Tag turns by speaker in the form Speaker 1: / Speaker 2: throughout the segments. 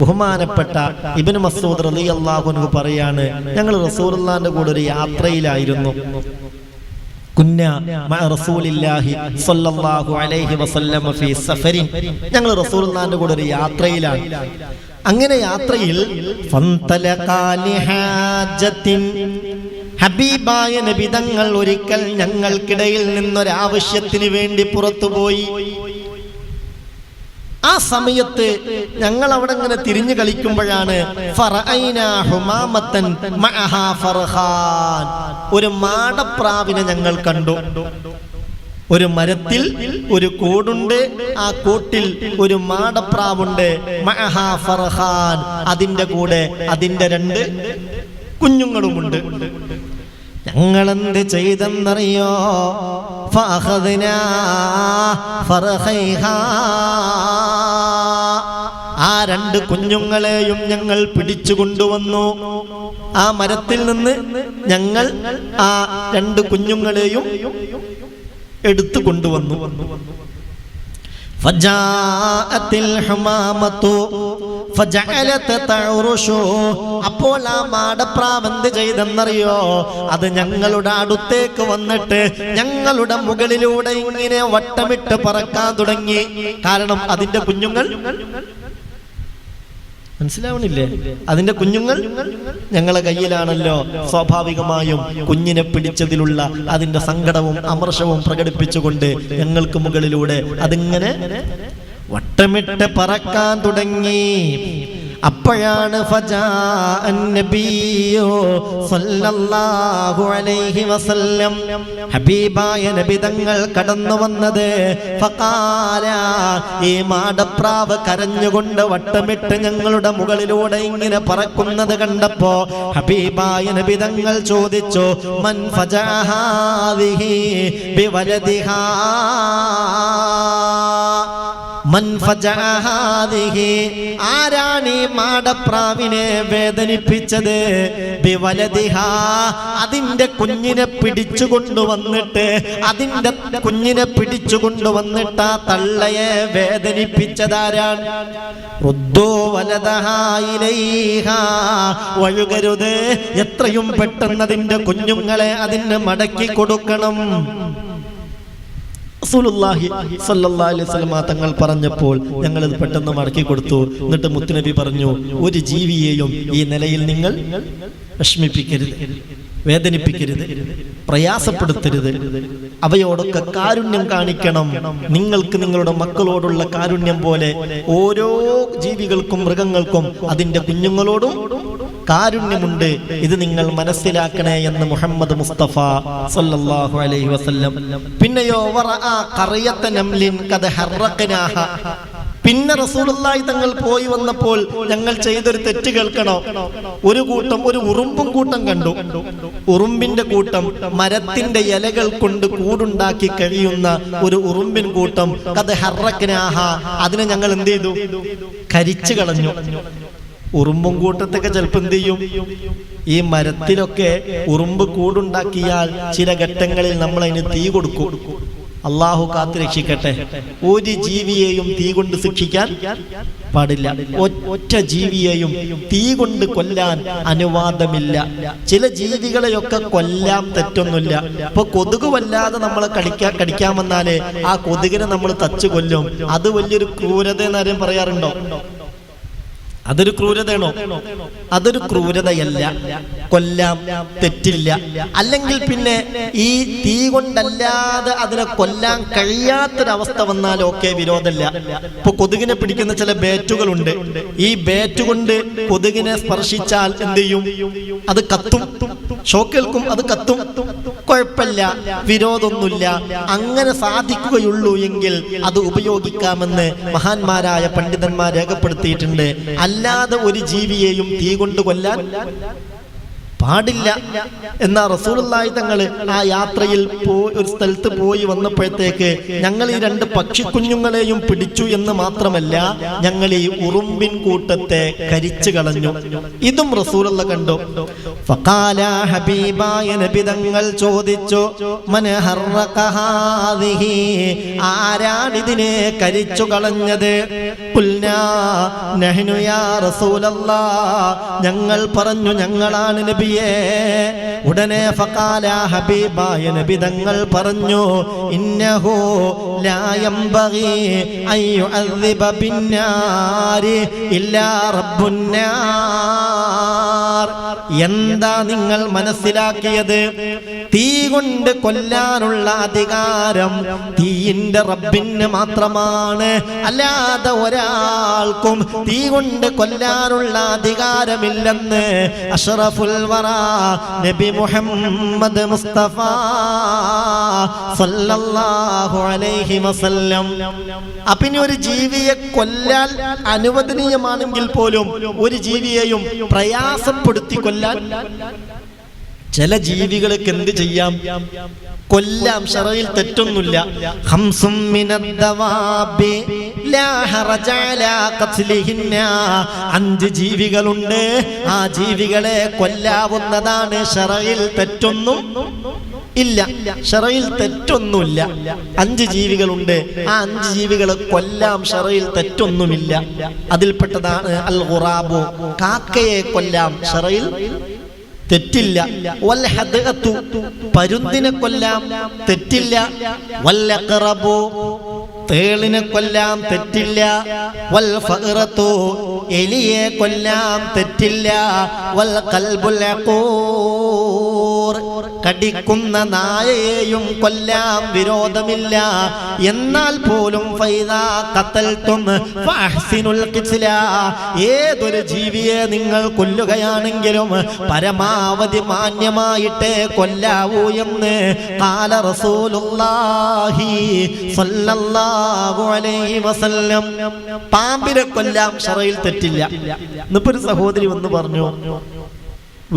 Speaker 1: ബഹുമാനപ്പെട്ട ഇബിന് മസൂദ് റലി അള്ളാഹുനു പറയാണ് ഞങ്ങൾ റസൂലുള്ളാന്റെ കൂടെ ഒരു യാത്രയിലായിരുന്നു. ഞങ്ങൾ റസൂലുള്ളാന്റെ കൂടെ ഒരു യാത്രയിലാണ്. അങ്ങനെ യാത്രയിൽ ഹബീബായ നബിതങ്ങൾ ഒരിക്കൽ ഞങ്ങൾക്കിടയിൽ നിന്നൊരാവശ്യത്തിന് വേണ്ടി പുറത്തുപോയി. ആ സമയത്ത് ഞങ്ങൾ അവിടെ ഇങ്ങനെ തിരിഞ്ഞു കളിക്കുമ്പോഴാണ് ഒരു മാടപ്രാവിനെ ഞങ്ങൾ കണ്ടു. ഒരു മരത്തിൽ ഒരു കൂടുണ്ട്. ആ കോട്ടിൽ ഒരു മാടപ്രാവുണ്ട്. അതിന്റെ കൂടെ അതിന്റെ രണ്ട് കുഞ്ഞുങ്ങളുമുണ്ട്. ഞങ്ങൾ എന്ത് ചെയ്തെന്നറിയോ? ഫഹദിനാ ഫർഹൈഹാ. ആ രണ്ട് കുഞ്ഞുങ്ങളെയും ഞങ്ങൾ പിടിച്ചു കൊണ്ടുവന്നു. ആ മരത്തിൽ നിന്ന് ഞങ്ങൾ ആ രണ്ട് കുഞ്ഞുങ്ങളെയും എടുത്തു കൊണ്ടുവന്നു. അപ്പോൾ ആ മാടപ്രാവ് എന്ത് ചെയ്തെന്നറിയോ? അത് ഞങ്ങളുടെ അടുത്തേക്ക് വന്നിട്ട് ഞങ്ങളുടെ മുകളിലൂടെ ഇങ്ങനെ വട്ടമിട്ട് പറക്കാൻ തുടങ്ങി. കാരണം അതിന്റെ കുഞ്ഞുങ്ങൾ മനസ്സിലാവണില്ലേ? അതിന്റെ കുഞ്ഞുങ്ങൾ ഞങ്ങളെ കയ്യിലാണല്ലോ. സ്വാഭാവികമായും കുഞ്ഞിനെ പിടിച്ചതിലുള്ള അതിന്റെ സങ്കടവും അമർഷവും പ്രകടിപ്പിച്ചുകൊണ്ട് ഞങ്ങൾക്ക് മുകളിലൂടെ അതിങ്ങനെ വട്ടമിട്ട് പറക്കാൻ തുടങ്ങി. അപ്പോഴാണ് ഹബീബായ നബിതങ്ങൾ കടന്നു വന്നത്. ഈ മാടപ്രാവ് കരഞ്ഞുകൊണ്ട് വട്ടമിട്ട് ഞങ്ങളുടെ മുകളിലൂടെ ഇങ്ങനെ പറക്കുന്നത് കണ്ടപ്പോ ഹബീബായ നബിതങ്ങൾ ചോദിച്ചു മൻ ഫജഅ ഹാദിഹി ബിവലദിഹാ? ആരാണ് ഈ മാടപ്രാവിനെ വേദനിപ്പിച്ചത്? അതിന്റെ കുഞ്ഞിനെ പിടിച്ചു കൊണ്ടുവന്നിട്ട് അതിന്റെ കുഞ്ഞിനെ പിടിച്ചു കൊണ്ടുവന്നിട്ട് ആ തള്ളയെ വേദനിപ്പിച്ചതാരാണ്. വഴുകരുത് എത്രയും പെട്ടെന്ന് അതിന്റെ കുഞ്ഞുങ്ങളെ അതിന് മടക്കി കൊടുക്കണം റസൂലുള്ളാഹി സ്വല്ലല്ലാഹു അലൈഹി വസല്ലമ തങ്ങൾ പറഞ്ഞപ്പോൾ ഞങ്ങൾ ഇത് പെട്ടെന്ന് മടക്കി കൊടുത്തു. എന്നിട്ട് മുത്തുനബി പറഞ്ഞു ഒരു ജീവിയെയും ഈ നിലയിൽ നിങ്ങൾ വിഷമിപ്പിക്കരുത് വേദനിപ്പിക്കരുത് പ്രയാസപ്പെടുത്തരുത്. അവയോടൊക്കെ കാരുണ്യം കാണിക്കണം. നിങ്ങൾക്ക് നിങ്ങളുടെ മക്കളോടുള്ള കാരുണ്യം പോലെ ഓരോ ജീവികൾക്കും മൃഗങ്ങൾക്കും അതിന്റെ കുഞ്ഞുങ്ങളോടും കാരുണ്യമുണ്ട്. ഇത് നിങ്ങൾ മനസ്സിലാക്കണേ എന്ന് മുഹമ്മദ് മുസ്തഫ സല്ലല്ലാഹു അലൈഹി വസല്ലം. പിന്നെയോ പിന്നെ റസൂലുള്ളാഹി തങ്ങൾ പോയി വന്നപ്പോൾ ഞങ്ങൾ ചെയ്തൊരു തെറ്റ് കേൾക്കണോ? ഒരു കൂട്ടം ഒരു ഉറുമ്പും കൂട്ടം കണ്ടു. ഉറുമ്പിന്റെ കൂട്ടം മരത്തിന്റെ ഇലകൾ കൊണ്ട് കൂടുണ്ടാക്കി കഴിയുന്ന ഒരു ഉറുമ്പിൻ കൂട്ടം കഥ ഹർറക്കനാഹ അതിനെ ഞങ്ങൾ എന്ത് ചെയ്തു? കരിച്ചു കളഞ്ഞു. ഉറുമ്പും കൂട്ടത്തൊക്കെ ചിലപ്പോൾ എന്ത് ചെയ്യും? ഈ മരത്തിലൊക്കെ ഉറുമ്പ് കൂടുണ്ടാക്കിയാൽ ചില ഘട്ടങ്ങളിൽ നമ്മൾ അതിന് തീ കൊടുക്കും. അള്ളാഹു കാത്തു രക്ഷിക്കട്ടെ. ഒരു ജീവിയെയും തീ കൊണ്ട് ശിക്ഷിക്കാൻ പാടില്ല. ഒറ്റ ജീവിയെയും തീ കൊണ്ട് കൊല്ലാൻ അനുവാദമില്ല. ചില ജീവികളെയൊക്കെ കൊല്ലാൻ തെറ്റൊന്നുമില്ല. ഇപ്പൊ കൊതുക് വല്ലാതെ നമ്മളെ കടിക്കാൻ കടിക്കാൻ വന്നാലേ ആ കൊതുകിനെ നമ്മൾ തച്ചു കൊല്ലും അത് വലിയൊരു ക്രൂരത എന്നാരും പറയാറുണ്ടോ? അതൊരു ക്രൂരതയാണോ? അതൊരു ക്രൂരതയല്ല. കൊല്ലാം തെറ്റില്ല. അല്ലെങ്കിൽ പിന്നെ ഈ തീ കൊണ്ടല്ലാതെ അതിനെ കൊല്ലാൻ കഴിയാത്തൊരവസ്ഥ വന്നാൽ ഓക്കെ വിരോധമില്ല. ഇപ്പൊ കൊതുകിനെ പിടിക്കുന്ന ചില ബേറ്റുകളുണ്ട്. ഈ ബേറ്റ് കൊണ്ട് കൊതുകിനെ സ്പർശിച്ചാൽ എന്ത് ചെയ്യും? അത് കത്തും. ഷോക്കേൽക്കും അത് കത്തും. കുഴപ്പമില്ല. വിരോധമൊന്നുമില്ല. അങ്ങനെ സാധിക്കുകയുള്ളൂ എങ്കിൽ അത് ഉപയോഗിക്കാമെന്ന് മഹാന്മാരായ പണ്ഡിതന്മാർ രേഖപ്പെടുത്തിയിട്ടുണ്ട്. അല്ലാതെ ഒരു ജീവിയെയും തീ കൊണ്ട് കൊല്ലാൻ പാടില്ല എന്നാ റസൂലുള്ളാഹി തങ്ങൾ ആ യാത്രയിൽ ഒരു സ്ഥലത്ത് പോയി വന്നപ്പോഴത്തേക്ക് ഞങ്ങൾ ഈ രണ്ട് പക്ഷിക്കുഞ്ഞുങ്ങളെയും പിടിച്ചു എന്ന് മാത്രമല്ല ഞങ്ങൾ ഈ ഉറുമ്പിൻ കൂട്ടത്തെ കരിച്ചു കളഞ്ഞു. ഇതും റസൂലുള്ള കണ്ടു. ഫഖാല ഹബീബായ നബി തങ്ങൾ ചോദിച്ചു ഹർറക ഹാദിഹി? ആരാണിതിനെ കരിച്ചു കളഞ്ഞത്? ഞങ്ങൾ പറഞ്ഞു ഞങ്ങളാണ് ഉടനെ ഫക്കാല ഹബീബായ നബി തങ്ങൾ പറഞ്ഞു ഇന്നഹു ലായം ബഗി അയ്യു യുഅദ്ദിബ ബിന്നാരി ഇല്ലാ റബ്ബുന്നാർ എന്താ നിങ്ങൾ മനസ്സിലാക്കിയത്? തീ കൊണ്ട് കൊല്ലാനുള്ള അധികാരം തീയിന്റെ റബ്ബിന് മാത്രമാണ്. അല്ലാതെ ഒരാൾക്കും തീ കൊണ്ട് കൊല്ലാനുള്ള അധികാരമില്ലെന്ന് അഷറഫുൽ വറ നബി മുഹമ്മദ് മുസ്തഫ സല്ലല്ലാഹു അലൈഹി വസല്ലം. അപ്പിനി ഒരു ജീവിയെ കൊല്ലാൻ അനുവദനീയമാണെങ്കിൽ പോലും ഒരു ജീവിയെയും പ്രയാസപ്പെടുത്തി കൊല്ലാൻ ചില ജീവികൾക്ക് എന്ത് ചെയ്യാം? കൊല്ലാം ഷറയിൽ തെറ്റൊന്നുമില്ല. ഹംസും. അഞ്ച് ജീവികളുണ്ട്. ആ ജീവികളെ കൊല്ലാവുന്നതാണ് ഷറയിൽ തെറ്റൊന്നും ഇല്ല. ഷറയിൽ തെറ്റൊന്നുമില്ല. അഞ്ച് ജീവികളുണ്ട്. ആ അഞ്ച് ജീവികളെ കൊല്ലാം ഷറയിൽ തെറ്റൊന്നുമില്ല. അതിൽപ്പെട്ടതാണ് അൽ ഖുറാബു കാക്കയെ കൊല്ലാം ഷറയിൽ തെറ്റില്ല. വല്ല ഹദഗത്തു പരുന്തിനെ കൊല്ലാം തെറ്റില്ല. വല്ല ഖറബു തേളിനെ കൊല്ലാം തെറ്റില്ല. വൽ ഫഅറത്തു എലിയെ കൊല്ലാം തെറ്റില്ല. വൽ ഖൽബുൽ അഖൂർ കടിക്കുന്ന നായയെയും കൊല്ലാം വിരോധമില്ല. എന്നാൽ പോലും ഏതൊരു ജീവിയെ നിങ്ങൾ കൊല്ലുകയാണെങ്കിലും പരമാവധി മാന്യമായിട്ട് കൊല്ലാവൂ എന്ന് കാല വസല്ലം. പാമ്പിനെ കൊല്ലാം ഷറയിൽ തെറ്റില്ല. ഇന്നിപ്പോ ഒരു സഹോദരി വന്ന് പറഞ്ഞു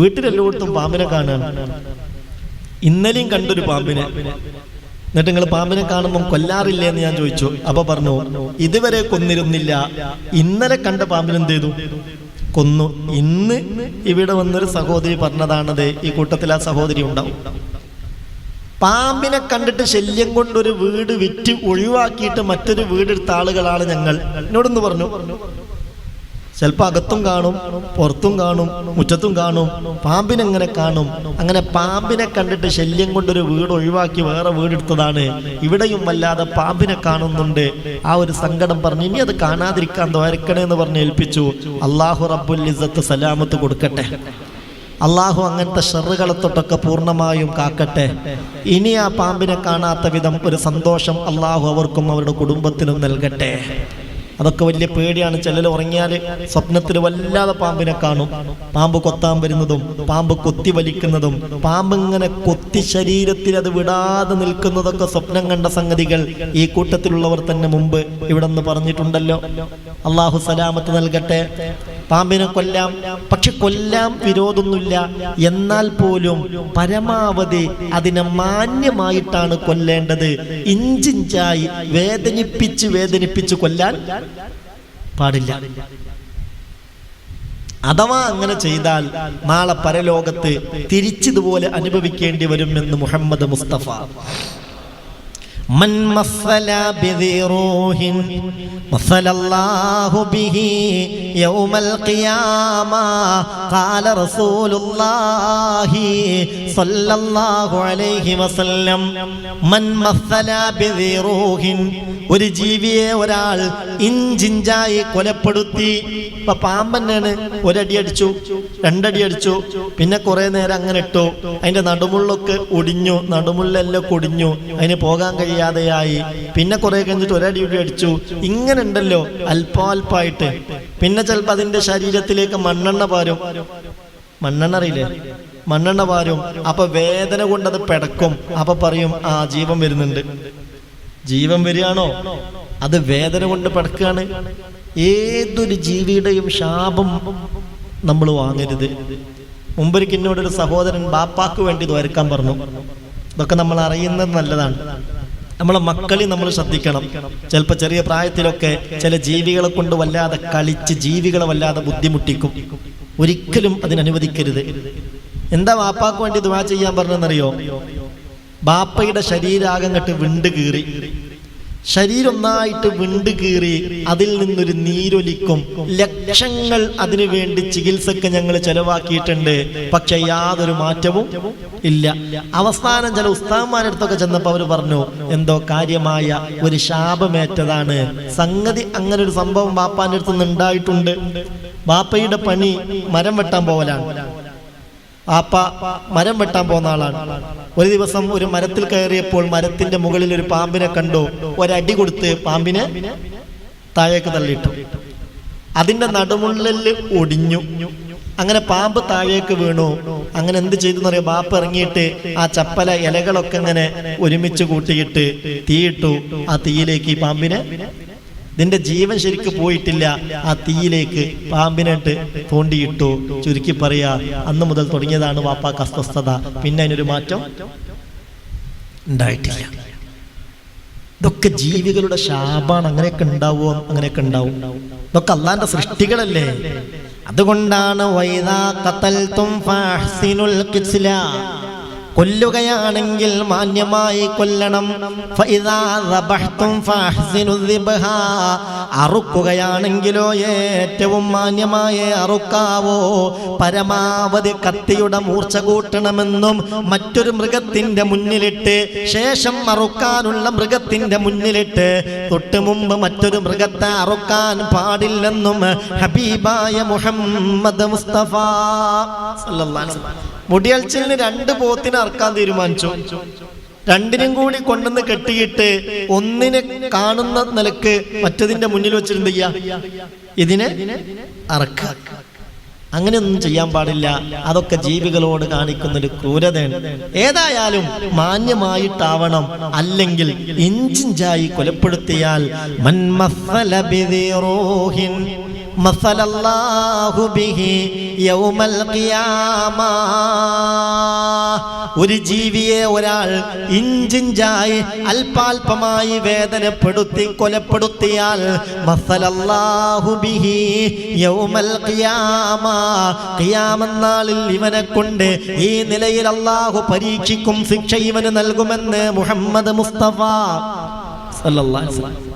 Speaker 1: വീട്ടിലെല്ലായിടത്തും പാമ്പിനെ കാണുകയാണ് ഇന്നലെയും കണ്ടൊരു പാമ്പിനെ. എന്നിട്ട് നിങ്ങൾ പാമ്പിനെ കാണുമ്പോൾ കൊല്ലാറില്ലേ എന്ന് ഞാൻ ചോദിച്ചു. അപ്പൊ പറഞ്ഞു ഇതുവരെ കൊന്നിരുന്നില്ല. ഇന്നലെ കണ്ട പാമ്പിനെ എന്ത് ചെയ്തു? കൊന്നു. ഇന്ന് ഇവിടെ വന്നൊരു സഹോദരി പറഞ്ഞതാണത്. ഈ കൂട്ടത്തിൽ ആ സഹോദരി ഉണ്ടാവും. പാമ്പിനെ കണ്ടിട്ട് ശല്യം കൊണ്ടൊരു വീട് വിറ്റ് ഒഴിവാക്കിയിട്ട് മറ്റൊരു വീടെടുത്ത ആളുകളാണ് ഞങ്ങൾ. എന്നോടൊന്ന് പറഞ്ഞു? ചിലപ്പോൾ അകത്തും കാണും പുറത്തും കാണും മുറ്റത്തും കാണും പാമ്പിനെങ്ങനെ കാണും? അങ്ങനെ പാമ്പിനെ കണ്ടിട്ട് ശല്യം കൊണ്ടൊരു വീട് ഒഴിവാക്കി വേറെ വീടെടുത്തതാണ്. ഇവിടെയും വല്ലാതെ പാമ്പിനെ കാണുന്നുണ്ട്. ആ ഒരു സങ്കടം പറഞ്ഞു ഇനി അത് കാണാതിരിക്കാൻ ദ്വാരക്കണേ എന്ന് പറഞ്ഞ് ഏൽപ്പിച്ചു. അള്ളാഹു റബ്ബുൽ ഇസത്ത് സലാമത്ത് കൊടുക്കട്ടെ. അള്ളാഹു അങ്ങനത്തെ ഷെറുകളെ തൊട്ടൊക്കെ പൂർണമായും കാക്കട്ടെ. ഇനി ആ പാമ്പിനെ കാണാത്ത വിധം ഒരു സന്തോഷം അള്ളാഹു അവർക്കും അവരുടെ കുടുംബത്തിനും നൽകട്ടെ. അതൊക്കെ വലിയ പേടിയാണ്. ചിലർ ഉറങ്ങിയാൽ സ്വപ്നത്തിൽ വല്ലാതെ പാമ്പിനെ കാണും. പാമ്പ് കൊത്താൻ വരുന്നതും പാമ്പ് കൊത്തി വലിക്കുന്നതും പാമ്പ് ഇങ്ങനെ കൊത്തി ശരീരത്തിൽ അത് വിടാതെ നിൽക്കുന്നതൊക്കെ സ്വപ്നം കണ്ട സംഗതികൾ ഈ കൂട്ടത്തിലുള്ളവർ തന്നെ മുമ്പ് ഇവിടെ നിന്ന് പറഞ്ഞിട്ടുണ്ടല്ലോ. അള്ളാഹു സലാമത്ത് നൽകട്ടെ. പാമ്പിനെ കൊല്ലാം പക്ഷെ കൊല്ലാം വിരോധമൊന്നുമില്ല. എന്നാൽ പോലും പരമാവധി അതിനെ മാന്യമായിട്ടാണ് കൊല്ലേണ്ടത്. ഇഞ്ചിഞ്ചായി വേദനിപ്പിച്ച് വേദനിപ്പിച്ച് കൊല്ലാൻ പാടില്ല. അഥവാ അങ്ങനെ ചെയ്താൽ നാളെ പരലോകത്ത് തിരിച്ചിതുപോലെ അനുഭവിക്കേണ്ടി വരുമെന്ന് മുഹമ്മദ് മുസ്തഫ. من مثل بذي روح مثل الله به يوم القيامة قال رسول الله صلى الله عليه وسلم من مثل بذي روح ഒരു ജീവിയെ ഒരാൾ ഇഞ്ചിഞ്ചായി കൊലപ്പെടുത്തി. ഇപ്പൊ പാമ്പന്നെയാണ് ഒരടി അടിച്ചു രണ്ടടി അടിച്ചു പിന്നെ കുറെ നേരം അങ്ങനെ ഇട്ടു. അതിന്റെ നടുമുള്ളൊക്കെ ഒടിഞ്ഞു നടുമുള്ളെല്ലാം കൊടിഞ്ഞു. അതിന് പോകാൻ കഴിയാതെയായി. പിന്നെ കുറെ കഴിഞ്ഞിട്ട് ഒരടി കൂടി അടിച്ചു. ഇങ്ങനെ ഉണ്ടല്ലോ അല്പാൽപായിട്ട് പിന്നെ ചിലപ്പോൾ അതിന്റെ ശരീരത്തിലേക്ക് മണ്ണെണ്ണ പാരും. മണ്ണെണ്ണ അറിയില്ലേ? മണ്ണെണ്ണ പാരും. അപ്പൊ വേദന കൊണ്ടത് പെടക്കും. അപ്പൊ പറയും ആ ജീവൻ വരുന്നുണ്ട്. ജീവൻ വരികയാണോ? അത് വേദന കൊണ്ട് പടക്കുകയാണ്. ഏതൊരു ജീവിയുടെയും ശാപം നമ്മൾ വാങ്ങരുത്. മുമ്പൊരിക്കൽ എന്നോടൊരു സഹോദരൻ ബാപ്പാക്ക് വേണ്ടി ദ്വരക്കാൻ പറഞ്ഞു. ഇതൊക്കെ നമ്മൾ അറിയുന്നത് നല്ലതാണ്. നമ്മളെ മക്കളെ നമ്മൾ ശ്രദ്ധിക്കണം. ചിലപ്പോൾ ചെറിയ പ്രായത്തിലൊക്കെ ചില ജീവികളെ കൊണ്ട് വല്ലാതെ കളിച്ച് ജീവികളെ വല്ലാതെ ബുദ്ധിമുട്ടിക്കും. ഒരിക്കലും അതിനനുവദിക്കരുത് എന്താ വാപ്പാക്ക് വേണ്ടി ദുവാ ചെയ്യാൻ പറഞ്ഞെന്നറിയോ ബാപ്പയുടെ ശരീരാകം കെട്ട് വിണ്ട് കീറി. ശരീരൊന്നായിട്ട് വിണ്ട് കീറി അതിൽ നിന്നൊരു നീരൊലിക്കും. ലക്ഷങ്ങൾ അതിനു വേണ്ടി ചികിത്സക്ക് ഞങ്ങൾ ചെലവാക്കിയിട്ടുണ്ട്. പക്ഷെ യാതൊരു മാറ്റവും ഇല്ല. അവസാനം ചില ഉസ്താന്മാരടുത്തൊക്കെ ചെന്നപ്പോൾ അവർ പറഞ്ഞു എന്തോ കാര്യമായ ഒരു ശാപമേറ്റതാണ്. സംഗതി അങ്ങനെ ഒരു സംഭവം ബാപ്പാന്റെ അടുത്ത് നിന്ന് ഉണ്ടായിട്ടുണ്ട്. ബാപ്പയുടെ പണി മരം വെട്ടാൻ പോവലാണ്. ആപ്പ മരം വെട്ടാൻ പോകുന്ന ആളാണ്. ഒരു ദിവസം ഒരു മരത്തിൽ കയറിയപ്പോൾ മരത്തിന്റെ മുകളിൽ ഒരു പാമ്പിനെ കണ്ടു. ഒരടി കൊടുത്ത് പാമ്പിനെ താഴേക്ക് തള്ളിയിട്ടു. അതിന്റെ നടുമുള്ളിൽ ഒടിഞ്ഞു. അങ്ങനെ പാമ്പ് താഴേക്ക് വീണു. അങ്ങനെ എന്ത് ചെയ്തു എന്നറിയോ ബാപ്പ് ഇറങ്ങിയിട്ട് ആ ചപ്പല ഇലകളൊക്കെ ഇങ്ങനെ ഒരുമിച്ച് കൂട്ടിയിട്ട് തീയിട്ടു. ആ തീയിലേക്ക് ഈ പാമ്പിനെ ഇതിന്റെ ജീവൻ ശരിക്ക് പോയിട്ടില്ല. ആ തീയിലേക്ക് പാമ്പിനായിട്ട് തോണ്ടിയിട്ടു. ചുരുക്കി പറയാ അന്ന് മുതൽ തുടങ്ങിയതാണ് വാപ്പാക്ക് അസ്വസ്ഥത. പിന്നെ അതിനൊരു മാറ്റം ഉണ്ടായിട്ടില്ല. ഇതൊക്കെ ജീവികളുടെ ശാപാണ്. അങ്ങനെയൊക്കെ ഉണ്ടാവുമോ? അങ്ങനെയൊക്കെ ഉണ്ടാവും. ഇതൊക്കെ അള്ളാന്റെ സൃഷ്ടികളല്ലേ? അതുകൊണ്ടാണ് വൈദാ ഖതൽതും ഫാഹ്സിനുൽ ഖിസ്ല കൊല്ലുകയാണെങ്കിൽ മാന്യമായി കൊല്ലണം. അറുക്കുകയാണെങ്കിലോ ഏറ്റവും മാന്യമായി അറുക്കാവോ? പരമാവധി കത്തിയുടെ മൂർച്ച കൂട്ടണമെന്നും മറ്റൊരു മൃഗത്തിന്റെ മുന്നിലിട്ട് ശേഷം അറുക്കാനുള്ള മൃഗത്തിന്റെ മുന്നിലിട്ട് തൊട്ട് മുമ്പ് മറ്റൊരു മൃഗത്തെ അറുക്കാൻ പാടില്ലെന്നും ഹബീബായ മുഹമ്മദ് മുസ്തഫ. അലൈഹി. മുടിയൽച്ചിലിന് രണ്ട് പോത്തിനെ അറക്കാൻ തീരുമാനിച്ചു. രണ്ടിനും കൂടി കൊണ്ടുവന്ന് കെട്ടിയിട്ട് ഒന്നിനെ കാണുന്ന നിലയ്ക്ക് മറ്റതിന്റെ മുന്നിൽ വെച്ചിട്ടുണ്ട് ഇതിനെ അറക്ക അങ്ങനെയൊന്നും ചെയ്യാൻ പാടില്ല. അതൊക്കെ ജീവികളോട് കാണിക്കുന്ന ഒരു ക്രൂരതയാണ്. ഏതായാലും മാന്യമായിട്ടാവണം. അല്ലെങ്കിൽ ഇഞ്ചിഞ്ചായി കൊലപ്പെടുത്തിയാൽ മൻ മസ്സല الله به يوم ഖിയാമ. ഒരു ജീവിയെ ഒരാൾ ഇഞ്ചിഞ്ചായി അല്പാൽപമായി വേദനപ്പെടുത്തി കൊലപ്പെടുത്തിയാൽ ഖിയാമന്നാളിൽ ഇവനെ കൊണ്ട് ഈ നിലയിൽ അള്ളാഹു പരീക്ഷിക്കും ശിക്ഷ ഇവന് നൽകുമെന്ന് മുഹമ്മദ് മുസ്തഫ. സല്ലല്ലാഹു അലൈഹി